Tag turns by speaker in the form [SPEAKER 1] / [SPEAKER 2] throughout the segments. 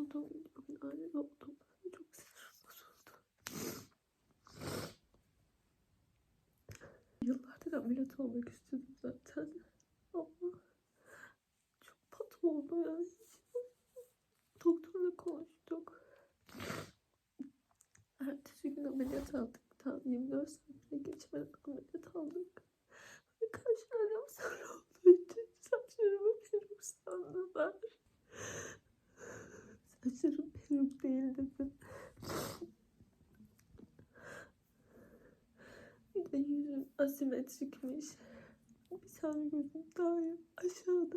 [SPEAKER 1] gibi bugün aile oldum. Çok sinirim bozuldu. Yıllardır ameliyat olmak istedim zaten. Ama çok pat oldu yani. Doktorla konuştuk. Ertesi gün ameliyat aldık. Tam 24 saatine geçmeden ameliyat aldık. Ve karşılarım sarı olduğu için saçlarımı peruk sandılar. Saçlarım peruk değil dedim. Bir de yüzüm asimetrikmiş. Bir tane gözüm daha aşağıda.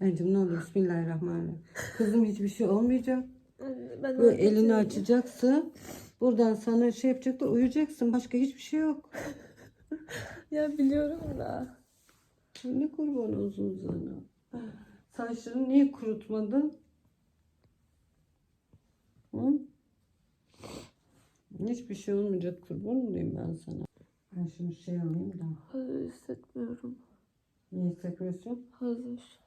[SPEAKER 2] Bence ne olur Bismillahirrahmanirrahim. Kızım hiçbir şey olmayacak.
[SPEAKER 1] Anne, ben
[SPEAKER 2] Böyle elini
[SPEAKER 1] anneciğim.
[SPEAKER 2] açacaksın. Buradan sana şey yapacaklar uyuyacaksın. Başka hiçbir şey yok.
[SPEAKER 1] Ya biliyorum da.
[SPEAKER 2] Ne kurban olsun sana. Saçlarını niye kurutmadın? Hı? Hiçbir şey olmayacak kurban olayım ben sana. Ben şunu şey alayım da.
[SPEAKER 1] Hazır hissetmiyorum.
[SPEAKER 2] Ne hissetmiyorsun?
[SPEAKER 1] Hazır.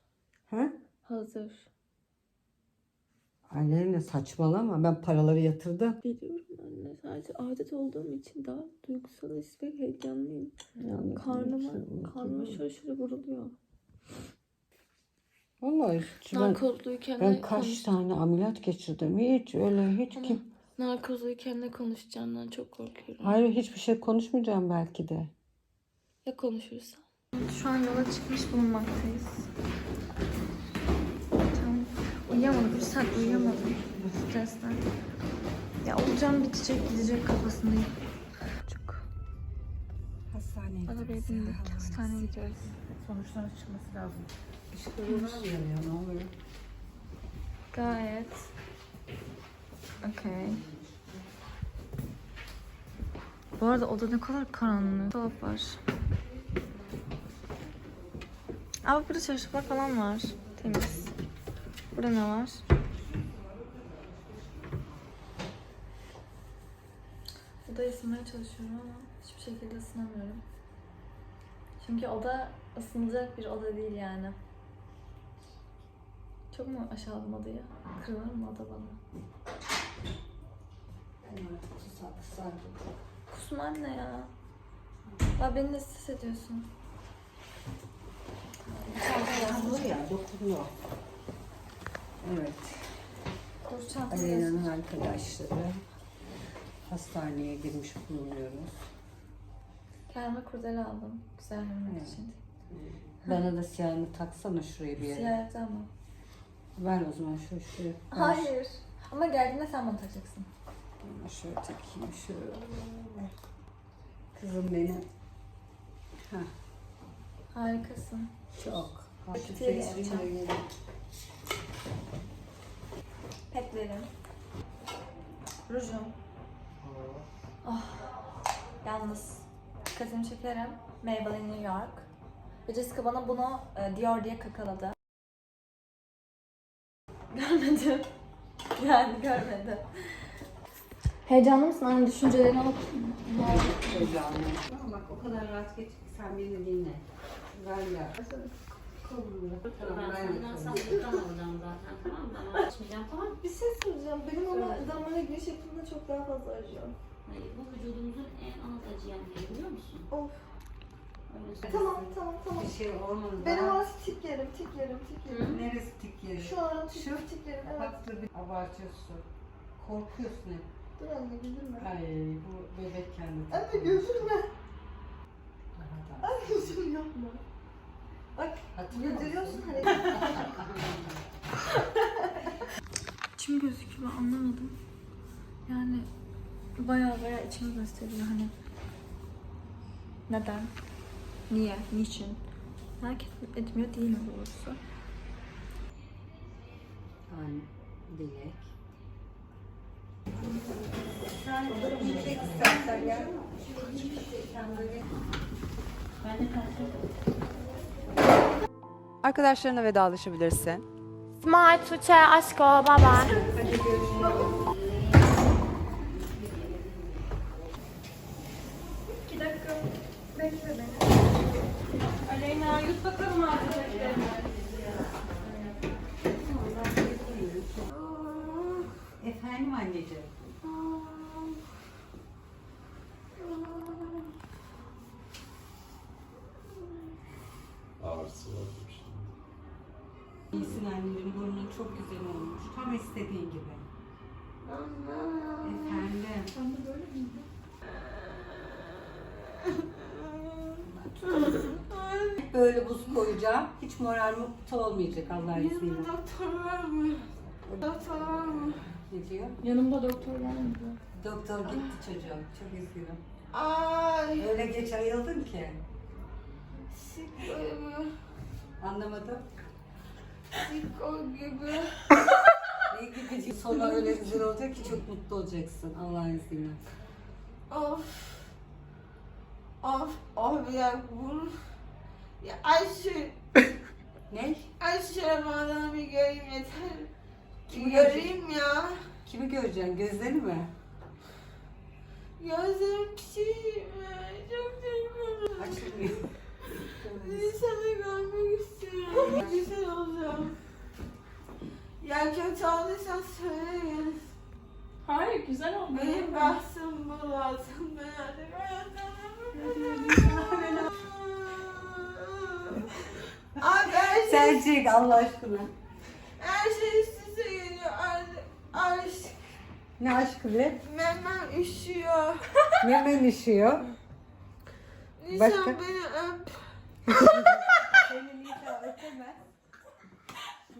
[SPEAKER 2] He?
[SPEAKER 1] Hazır.
[SPEAKER 2] Aleyna saçmalama. Ben paraları yatırdım.
[SPEAKER 1] Biliyorum anne. Sadece adet olduğum için daha duygusal ve heyecanlıyım.
[SPEAKER 2] Yani
[SPEAKER 1] Karnıma, karnıma şöyle şöyle vuruluyor.
[SPEAKER 2] Vallahi hiç ben,
[SPEAKER 1] Narkozluyken
[SPEAKER 2] ben kaç
[SPEAKER 1] konuş...
[SPEAKER 2] tane ameliyat geçirdim. Hiç öyle hiç
[SPEAKER 1] Ama
[SPEAKER 2] kim.
[SPEAKER 1] Narkozluyken ne konuşacağımdan çok korkuyorum.
[SPEAKER 2] Hayır hiçbir şey konuşmayacağım belki de.
[SPEAKER 1] Ya konuşursam? Şu an yola çıkmış bulunmaktayız. Uyuyamadım. Bir saat uyuyamadım. Stresten. Ya olacağım bitecek gidecek kafasındayım. Çok.
[SPEAKER 2] Hastaneye
[SPEAKER 1] Arabaya bindik. Hastaneye gidiyoruz.
[SPEAKER 3] Sonuçların çıkması lazım.
[SPEAKER 2] Işıklarına mı yanıyor ne oluyor?
[SPEAKER 1] Gayet. Okey. Bu arada oda ne kadar karanlık. Dolap var. Aa burada çarşaflar falan var. Temiz. Burada ne var? Odayı ısınmaya çalışıyorum ama hiçbir şekilde ısınamıyorum. Çünkü oda ısınacak bir oda değil yani. Çok mu aşağıladım odayı? Kırılır mı oda bana? Kusma anne ya. Ya beni de stres ediyorsun.
[SPEAKER 2] Yağmur ya dokunuyor. Evet. Aleyna'nın arkadaşları hastaneye girmiş bulunuyoruz.
[SPEAKER 1] Kendime kurdele aldım. Güzel görünmek
[SPEAKER 2] Evet.
[SPEAKER 1] için.
[SPEAKER 2] Bana da siyahını taksana şuraya bir yere.
[SPEAKER 1] Ziyarete ama.
[SPEAKER 2] Ver o zaman şu şuraya. Ver.
[SPEAKER 1] Hayır. Ama geldiğinde sen bana takacaksın.
[SPEAKER 2] Ama Şöyle takayım şöyle. Kızım benim. Heh,
[SPEAKER 1] Harikasın.
[SPEAKER 2] çok.
[SPEAKER 1] Paketiye geçeceğim. Petlerim. Rujum. Oh. Yalnız dikkatimi çekerim. Maybelline New York. Ve Jessica bana bunu e, Dior diye kakaladı. Görmedim. Yani görmedim. Heyecanlı mısın? Aynı düşüncelerini alıp
[SPEAKER 2] Heyecanlıyım. Ama bak o kadar rahat geç ki sen beni dinle. Ver ya. Tamam ben de
[SPEAKER 4] Senden buradan alacağım zaten tamam mı? Ben açmayacağım tamam mı?
[SPEAKER 1] Bir şey soracağım. Benim ama damara giriş yapımında çok daha fazla acıyor.
[SPEAKER 4] Hayır, bu vücudumuzun en az acıyan yeri biliyor musun?
[SPEAKER 1] Of.
[SPEAKER 4] Öyle söyleyeyim.
[SPEAKER 1] Tamam tamam tamam.
[SPEAKER 2] Bir şey olmaz.
[SPEAKER 1] Benim
[SPEAKER 2] Daha-
[SPEAKER 1] orası tik yerim, tik yerim, tik yerim.
[SPEAKER 2] Neresi tik yeri?
[SPEAKER 1] Şu an tik,
[SPEAKER 2] Şu?
[SPEAKER 1] tik yerim, evet.
[SPEAKER 2] Bak dur bir abartıyorsun. Korkuyorsun hep.
[SPEAKER 1] Dur anne güldürme.
[SPEAKER 2] Ay bu bebek kendi.
[SPEAKER 1] Anne
[SPEAKER 2] da.
[SPEAKER 1] Anne gözüm yapma. Bak
[SPEAKER 2] Hatırlıyor musun?
[SPEAKER 1] güldürüyorsun hani. İçim gözüküyor ben anlamadım. Yani baya baya içimi gösteriyor hani. Neden? Niye? Niçin? Merak et- etmiyor değil mi doğrusu?
[SPEAKER 2] An, dilek.
[SPEAKER 4] Ben de kalkayım.
[SPEAKER 5] Arkadaşlarına vedalaşabilirsin.
[SPEAKER 6] Smile, Tuğçe, aşk
[SPEAKER 1] ol, baba. Aleyna yut bakalım arkadaşlarına.
[SPEAKER 2] Efendim anneciğim.
[SPEAKER 7] Ağrısı var.
[SPEAKER 2] İyisin anneciğim burnun çok güzel olmuş. Tam istediğin gibi. Efendim. Hep Böyle buz koyacağım. Hiç moral mutlu olmayacak Allah izniyle.
[SPEAKER 8] Doktor var mı? Doktor var mı?
[SPEAKER 2] Ne diyor?
[SPEAKER 1] Yanımda doktor var mı?
[SPEAKER 2] Doktor gitti çocuğum. Çok üzgünüm.
[SPEAKER 8] Ay.
[SPEAKER 2] Öyle geç ayıldın ki.
[SPEAKER 8] Gibi.
[SPEAKER 2] Anlamadım.
[SPEAKER 8] Siko gibi.
[SPEAKER 2] İyi gidecek. Sonra öyle güzel olacak ki çok mutlu olacaksın Allah'ın izniyle.
[SPEAKER 8] Of. Of. Of ya bu. Ya Ayşe.
[SPEAKER 2] Ne?
[SPEAKER 8] Ayşe bana bir göreyim yeter.
[SPEAKER 2] Kimi
[SPEAKER 8] göreyim ya.
[SPEAKER 2] Kimi göreceksin? Gözleri mi?
[SPEAKER 8] Gözlerim küçük. Çok seviyorum.
[SPEAKER 2] Açılmıyor.
[SPEAKER 8] Seni görmek istiyorum. Güzel olacağım. Ya kötü olduysan söyleyin.
[SPEAKER 1] Hayır güzel oldu.
[SPEAKER 8] Benim bahsim bu lazım. Ben Abi her şey,
[SPEAKER 2] Selçuk Allah aşkına.
[SPEAKER 8] her şey üst üste geliyor. Aşk.
[SPEAKER 2] Ne aşkı be?
[SPEAKER 8] Memem üşüyor.
[SPEAKER 2] Memen üşüyor.
[SPEAKER 8] Nisan
[SPEAKER 2] Başka?
[SPEAKER 8] beni öp.
[SPEAKER 2] Seni Nisa öpemez.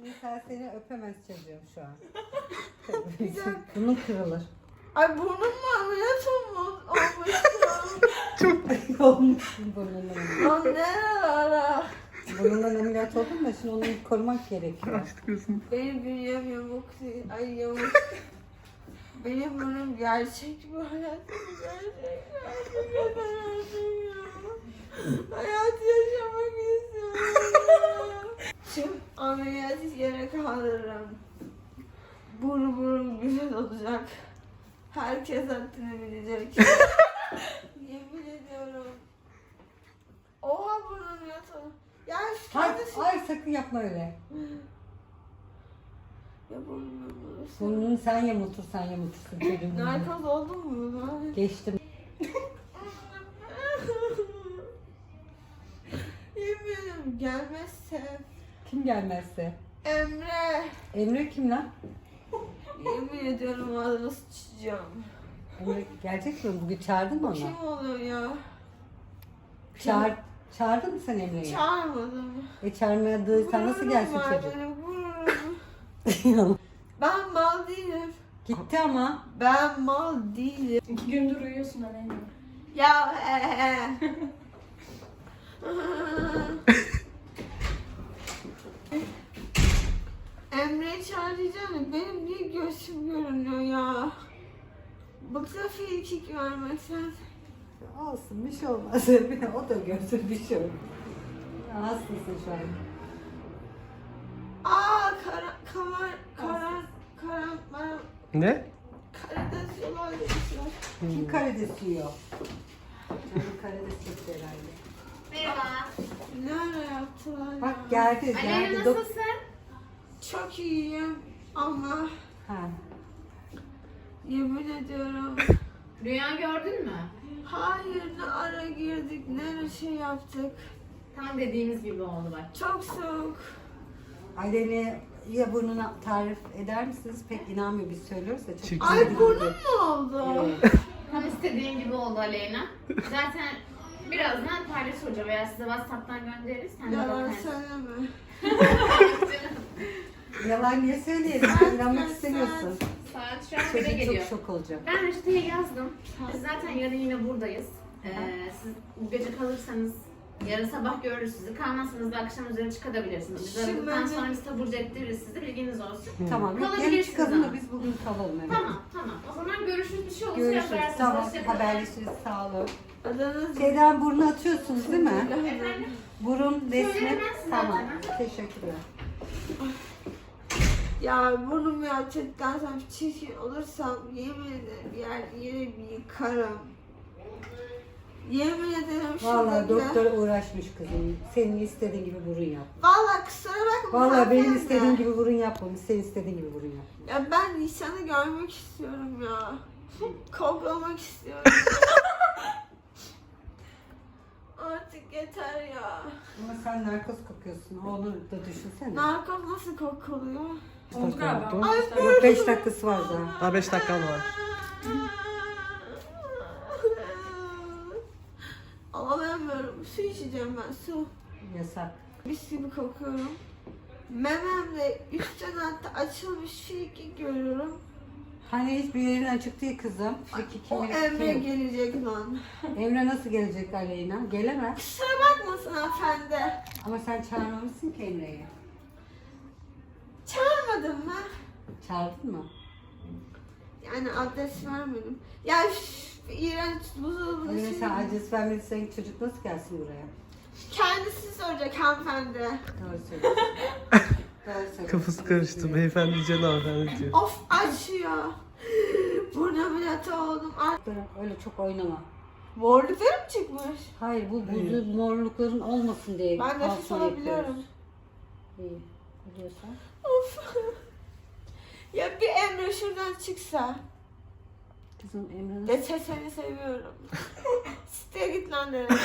[SPEAKER 2] Nisa seni öpemez çocuğum şu an. Bunun kırılır.
[SPEAKER 8] Ay burnum mu ameliyat olmuş? Olmuştu.
[SPEAKER 2] Olmuşsun burnundan.
[SPEAKER 8] Lan nerelere?
[SPEAKER 2] Burnundan ameliyat oldun da şimdi onu korumak gerekiyor.
[SPEAKER 8] Benim bünyem yamuk değil. Ay yamuk. Benim burnum gerçek bu hayat. Gerçek. Gerçek. Gerçek. Hayat yaşamak istiyorum. Ameliyat yere kaldırırım. Burnum burnum güzel olacak. Herkes haddini bilecek. Yemin ediyorum. Oha burnum yatalım. Ya şu
[SPEAKER 2] Ay,
[SPEAKER 8] kendisi...
[SPEAKER 2] ay sakın yapma öyle.
[SPEAKER 8] Ya burnum.
[SPEAKER 2] Burnunu sen yamultursan yamultursun çocuğum.
[SPEAKER 8] Narkoz oldun mu?
[SPEAKER 2] Geçtim.
[SPEAKER 8] Yemin gelmezse
[SPEAKER 2] Kim gelmezse.
[SPEAKER 8] Emre
[SPEAKER 2] Emre kim lan?
[SPEAKER 8] yemin ediyorum ağzını sıçacağım.
[SPEAKER 2] Emre gelecek mi? Bugün çağırdın mı onu?
[SPEAKER 8] Kim oluyor ya?
[SPEAKER 2] Çağır, çağırdın mı sen Emre'yi?
[SPEAKER 8] Çağırmadım.
[SPEAKER 2] E çağırmadıysan nasıl gelsin
[SPEAKER 8] Gururum var
[SPEAKER 2] çocuk?
[SPEAKER 8] benim, gururum. ben mal değilim.
[SPEAKER 2] Gitti ama.
[SPEAKER 8] Ben mal değilim.
[SPEAKER 1] İki gündür uyuyorsun Aleyna.
[SPEAKER 8] Ya he he. Emre'yi çağıracağım. Benim niye göğsüm görünüyor ya? Baksana frikik vermesen.
[SPEAKER 2] Olsun bir şey olmaz. O da görsün bir şey olmaz. Hastasın şu an.
[SPEAKER 8] Aa kara, kamar, karan, karan, karan,
[SPEAKER 7] Ne?
[SPEAKER 8] karides yolar demişler.
[SPEAKER 2] Kim karides yiyor? Canım karides çekti herhalde.
[SPEAKER 6] Merhaba.
[SPEAKER 8] Nerede yaptılar ya?
[SPEAKER 2] Bak geldi.
[SPEAKER 6] Aleyna
[SPEAKER 2] geldi. Dok-
[SPEAKER 6] nasılsın?
[SPEAKER 8] Çok iyiyim ama
[SPEAKER 2] Ha.
[SPEAKER 8] yemin ediyorum.
[SPEAKER 6] Rüya gördün mü?
[SPEAKER 8] Hayır ne ara girdik ne şey yaptık.
[SPEAKER 6] Tam dediğimiz gibi oldu bak.
[SPEAKER 8] Çok soğuk.
[SPEAKER 2] Aileyle ya burnuna tarif eder misiniz? Pek inanmıyor biz söylüyoruz da. Çok
[SPEAKER 8] Ay burnum
[SPEAKER 2] oldu.
[SPEAKER 8] mu oldu?
[SPEAKER 6] Tam istediğin gibi oldu Aleyna. Zaten birazdan Paris Hoca veya size WhatsApp'tan göndeririz. Sen de
[SPEAKER 8] Yalan
[SPEAKER 6] bakarsın.
[SPEAKER 8] söyleme.
[SPEAKER 2] Yalan niye söyleyelim? İnanmak istemiyorsun.
[SPEAKER 6] Saat şu an bire
[SPEAKER 2] Çocuk
[SPEAKER 6] geliyor.
[SPEAKER 2] çok şok olacak.
[SPEAKER 6] Ben reçeteyi yazdım. Biz zaten yarın yine buradayız. Ee, siz bu gece kalırsanız yarın sabah görürüz sizi. Kalmazsanız da akşam üzeri çıkabilirsiniz. Biz
[SPEAKER 8] Şimdi
[SPEAKER 6] aradıktan
[SPEAKER 8] ben-
[SPEAKER 6] sonra biz taburcu ettiririz sizi. Bilginiz olsun.
[SPEAKER 2] Tamam. Yarın
[SPEAKER 6] Kalabilirsiniz
[SPEAKER 2] çıkalım da
[SPEAKER 6] ama.
[SPEAKER 2] biz bugün kalalım. Evet.
[SPEAKER 6] Tamam tamam. O zaman görüşürüz. Bir şey olursa
[SPEAKER 2] Görüşürüz.
[SPEAKER 6] yazarsınız.
[SPEAKER 2] Tamam. Haberleşiriz. Sağ olun. Şeyden burnu atıyorsunuz değil mi? Burun resmi. Tamam.
[SPEAKER 6] zaten.
[SPEAKER 2] Teşekkürler.
[SPEAKER 8] Ya burnum gerçekten sen çirkin olursam yemin ederim yer yere bir yıkarım. Yemin ederim
[SPEAKER 2] Vallahi
[SPEAKER 8] şuradaki-
[SPEAKER 2] doktor uğraşmış kızım. Senin istediğin gibi burun yap.
[SPEAKER 8] Vallahi kusura bakma.
[SPEAKER 2] Vallahi benim
[SPEAKER 8] hanımefendi.
[SPEAKER 2] istediğim gibi burun yapmamış. Senin istediğin gibi burun yapmış.
[SPEAKER 8] Ya ben Nisan'ı görmek istiyorum ya. Koklamak istiyorum. Artık yeter ya.
[SPEAKER 2] Ama sen narkoz kokuyorsun. Onu da düşünsene.
[SPEAKER 8] Narkoz nasıl kokuluyor?
[SPEAKER 1] Oldu galiba.
[SPEAKER 8] Ay,
[SPEAKER 2] Yok 5 dakikası var daha.
[SPEAKER 7] Daha 5 dakikan var.
[SPEAKER 8] Ağlayamıyorum. Su içeceğim ben su.
[SPEAKER 2] Yasak.
[SPEAKER 8] Mis gibi kokuyorum. Mememde üstten hatta açılmış filki görüyorum.
[SPEAKER 2] Hani hiçbir yerin açık değil kızım. Friki
[SPEAKER 8] O
[SPEAKER 2] kimi-
[SPEAKER 8] Emre
[SPEAKER 2] kim?
[SPEAKER 8] gelecek lan.
[SPEAKER 2] Emre nasıl gelecek Aleyna? Gelemez.
[SPEAKER 8] Kusura bakmasın hanımefendi.
[SPEAKER 2] Ama sen çağırmamışsın ki Emre'yi.
[SPEAKER 8] Çağırmadın mı?
[SPEAKER 2] Çağırdın mı?
[SPEAKER 8] Yani adres vermedim. Ya üf, iğrenç buzdolabını
[SPEAKER 2] Emre
[SPEAKER 8] şimdi.
[SPEAKER 2] sen adres vermediysen çocuk nasıl gelsin buraya?
[SPEAKER 8] Kendisi soracak hanımefendi.
[SPEAKER 2] Doğru söylüyorsun.
[SPEAKER 7] Kafası karıştı. Beyefendi hanımefendi diyor.
[SPEAKER 8] Of açıyor. Burun ameliyatı oldum. Artık
[SPEAKER 2] Öyle çok oynama.
[SPEAKER 8] morluklarım çıkmış.
[SPEAKER 2] Hayır bu buzu morlukların olmasın diye.
[SPEAKER 8] Ben nefes
[SPEAKER 2] pansuman
[SPEAKER 8] alabiliyorum.
[SPEAKER 2] yapıyoruz. İyi. Biliyorsan.
[SPEAKER 8] Of. ya bir Emre şuradan çıksa.
[SPEAKER 2] Kızım Emre nasıl?
[SPEAKER 8] Dese seni seviyorum. Siteye git lan derim.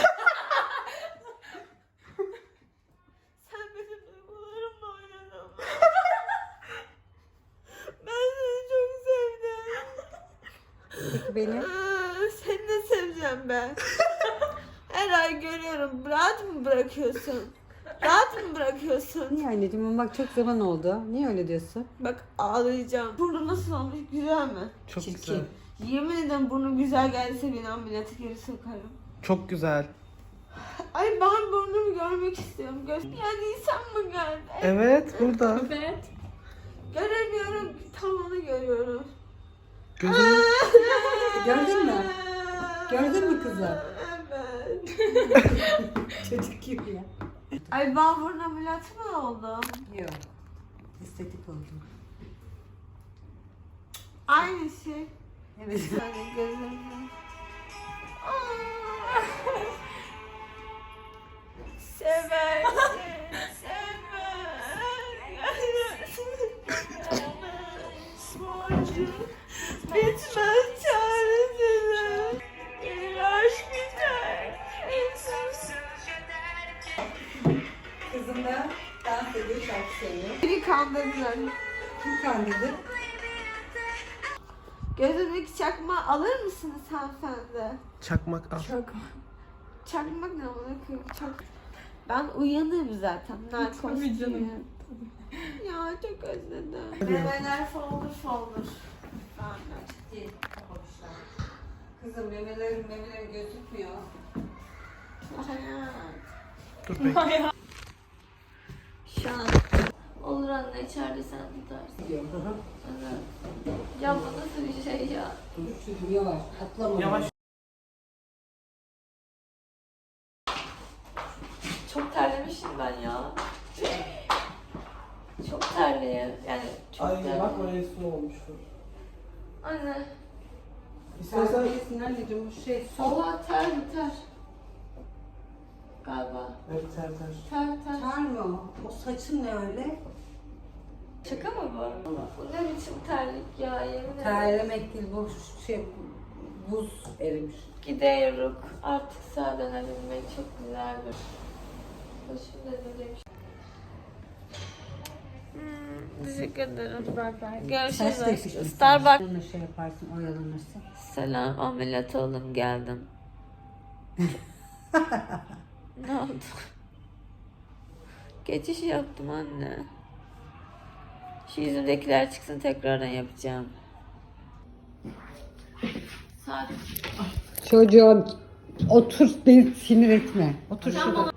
[SPEAKER 8] Sen benim duygularımla oynadın. ben seni çok sevdim.
[SPEAKER 2] Peki beni?
[SPEAKER 8] Aa, Seni de seveceğim ben. Her ay görüyorum. Rahat mı bırakıyorsun? Rahat mı bırakıyorsun?
[SPEAKER 2] Niye anneciğim? Ama Bak çok zaman oldu. Niye öyle diyorsun?
[SPEAKER 8] Bak ağlayacağım. Burnu nasıl olmuş? Güzel mi?
[SPEAKER 7] Çok
[SPEAKER 2] Çirkin.
[SPEAKER 7] güzel.
[SPEAKER 8] Yemin ederim burnu güzel gelse beni ameliyata geri sokarım.
[SPEAKER 7] Çok güzel.
[SPEAKER 8] Ay ben burnumu görmek istiyorum. Gör yani insan mı geldi?
[SPEAKER 7] Evet burada.
[SPEAKER 1] Evet.
[SPEAKER 8] Göremiyorum. Tam onu görüyorum.
[SPEAKER 7] Gözünü
[SPEAKER 2] Gördün mü? Gördün mü kızım?
[SPEAKER 8] Evet.
[SPEAKER 2] Çocuk gibi ya.
[SPEAKER 8] Ay ben burun ameliyatı mı oldum?
[SPEAKER 2] Yok. Estetik oldu.
[SPEAKER 8] Aynı şey.
[SPEAKER 2] Evet.
[SPEAKER 8] Yani gözlerimde. Seversin, Bitmez çaresine. Bir aşk biter.
[SPEAKER 2] Kızım da dans ediyor, şarkı söylüyor.
[SPEAKER 8] Beni kandırdılar.
[SPEAKER 2] Kim kandırdı?
[SPEAKER 8] Gözümdeki çakma alır mısınız hanımefendi?
[SPEAKER 7] çakmak al.
[SPEAKER 8] Çakmak ne koyayım? Çak... Ben uyanığım zaten. Narkoz
[SPEAKER 1] Tabii canım.
[SPEAKER 8] Ya çok özledim. Memeler foldur foldur.
[SPEAKER 2] Ciddi. Kızım memelerin memelerin gözükmüyor.
[SPEAKER 7] Dur bekle.
[SPEAKER 8] Şu an. Olur anne içeride sen tutarsın. Evet. Ya bu nasıl bir şey ya?
[SPEAKER 2] Dur çocuğum yavaş. Atlama.
[SPEAKER 7] Yavaş.
[SPEAKER 8] Çok terlemişim ben ya. Çok terliyim. Yani çok
[SPEAKER 7] Ay
[SPEAKER 8] terliyim.
[SPEAKER 7] bak oraya su olmuştur.
[SPEAKER 8] Anne.
[SPEAKER 2] Sen
[SPEAKER 7] İstersen
[SPEAKER 2] bilirsin anneciğim bu şey.
[SPEAKER 8] Allah ter mi ter? Galiba.
[SPEAKER 7] Evet ter ter.
[SPEAKER 8] Ter ter.
[SPEAKER 2] Çağır mı o? O saçın ne öyle?
[SPEAKER 8] Şaka mı bu? Bu ne biçim terlik ya yemin ederim.
[SPEAKER 2] Terlemek değil bu şey buz erimiş.
[SPEAKER 8] Gidiyoruz. Artık sağa dönebilmek çok güzeldir. Başım da demiş. Teşekkür ederim. Görüşürüz.
[SPEAKER 2] Saç yakışmış.
[SPEAKER 8] Starbucks.
[SPEAKER 2] Onunla şey yaparsın oyalanırsın.
[SPEAKER 8] Selam ameliyat oldum geldim. ne oldu? Geçiş yaptım anne. Şu yüzümdekiler çıksın tekrardan yapacağım. Saat
[SPEAKER 2] Çocuğum otur beni sinir etme. Otur şurada.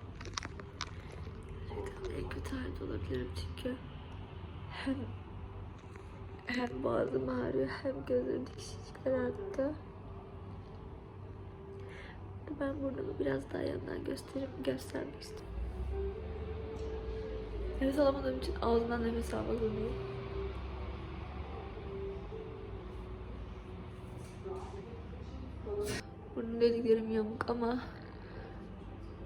[SPEAKER 8] en kötü halde olabilirim çünkü hem hem boğazım ağrıyor hem gözlerimdeki şişlikler arttı. Ben burnumu biraz daha yandan gösterip göstermek istiyorum. Nefes alamadığım için ağzımdan nefes almak zorundayım. Burnum deliklerim
[SPEAKER 1] yamuk ama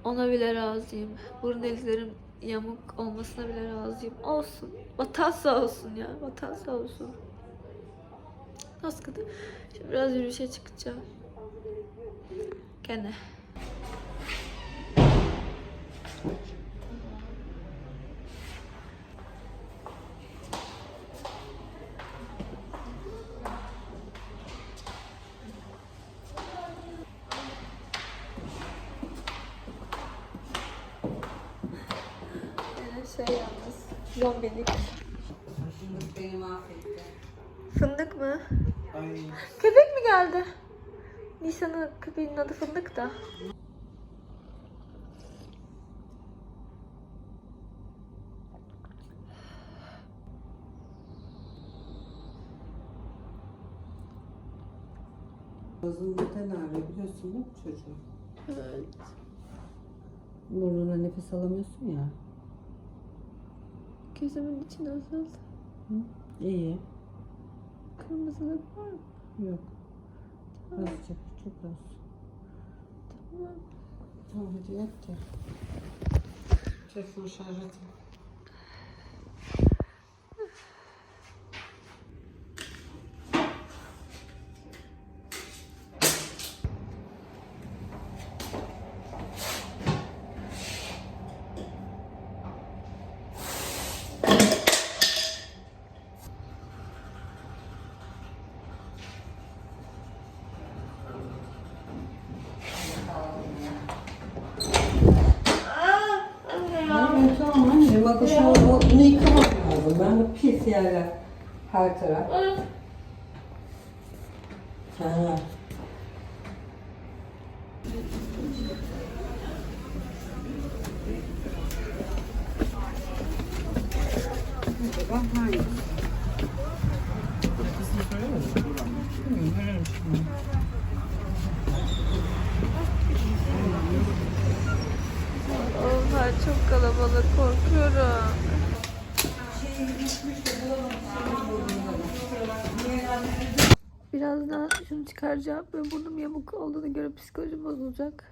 [SPEAKER 1] ona bile razıyım. Burun deliklerim yamuk olmasına bile razıyım. Olsun. Vatan sağ olsun ya. Vatan sağ olsun. Nasıl kadar? Şimdi biraz yürüyüşe çıkacağım. Gene. Gene şey yalnız. Zombilik.
[SPEAKER 2] Fındık beni mahvetti.
[SPEAKER 1] Fındık mı?
[SPEAKER 7] Ay.
[SPEAKER 1] Köpek mi geldi? Nisan'ın köpeğinin adı Fındık da.
[SPEAKER 2] Ağzın neden ağrıyor biliyorsun değil mi çocuğum?
[SPEAKER 1] Evet.
[SPEAKER 2] Burnuna nefes alamıyorsun ya.
[SPEAKER 1] Gözümün içi nasıl?
[SPEAKER 2] İyi.
[SPEAKER 1] Kırmızılık var mı?
[SPEAKER 2] Yok. Azıcık. Çok az.
[SPEAKER 1] Tamam.
[SPEAKER 2] Tamam hadi yat da. Telefonu şarj atayım. Yerler. Her taraf. Ha. Acaba hangi?
[SPEAKER 1] Oha çok kalabalık korkuyorum. Birazdan şunu çıkaracağım ve burnum yamuk olduğunu göre psikolojim bozulacak.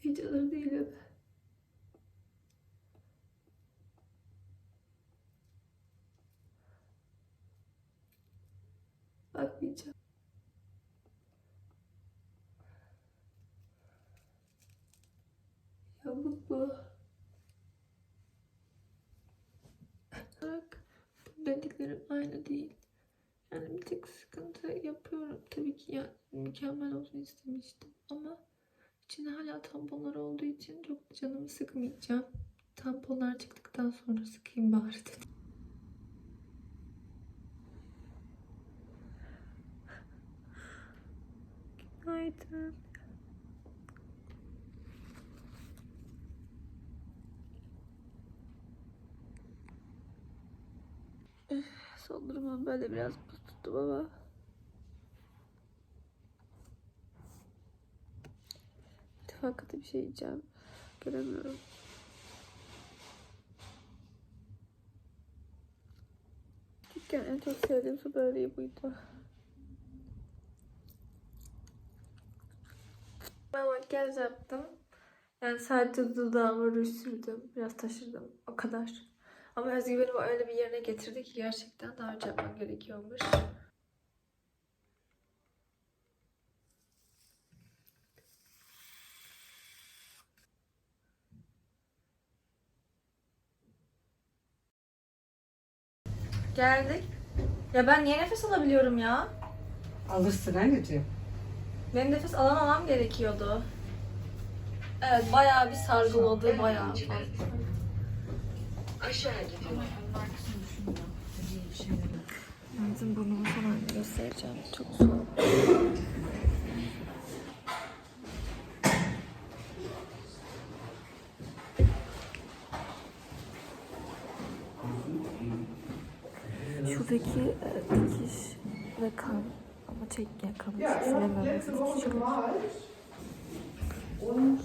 [SPEAKER 1] Hiç hazır değilim. Yamuk bu. Bak, dediklerim aynı değil. Yani bir tek sıkıntı yapıyorum. Tabii ki yani mükemmel olsun istemiştim ama içinde hala tamponlar olduğu için çok canımı sıkmayacağım. Tamponlar çıktıktan sonra sıkayım bari dedim. Günaydın. Üf, Durumum böyle biraz buz tuttum ama İttifakata bir şey yiyeceğim. Göremiyorum. Küçükken en çok sevdiğim su böreği buydu. Ben makyaj yaptım. Yani sadece dudağıma ruj sürdüm. Biraz taşırdım. O kadar. Ama özgüvenimi öyle bir yerine getirdi ki gerçekten daha önce yapmam gerekiyormuş.
[SPEAKER 9] Geldik. Ya ben niye nefes alabiliyorum ya?
[SPEAKER 2] Alırsın anneciğim.
[SPEAKER 9] Benim nefes alamamam gerekiyordu. Evet bayağı bir sargıladı bayağı fazla.
[SPEAKER 1] Ağzım burnumu falan göstereceğim. Çok soğuk. Şuradaki e, dikiş ve kan ama çek ya
[SPEAKER 10] Woche
[SPEAKER 1] Küçük.
[SPEAKER 10] gemalt und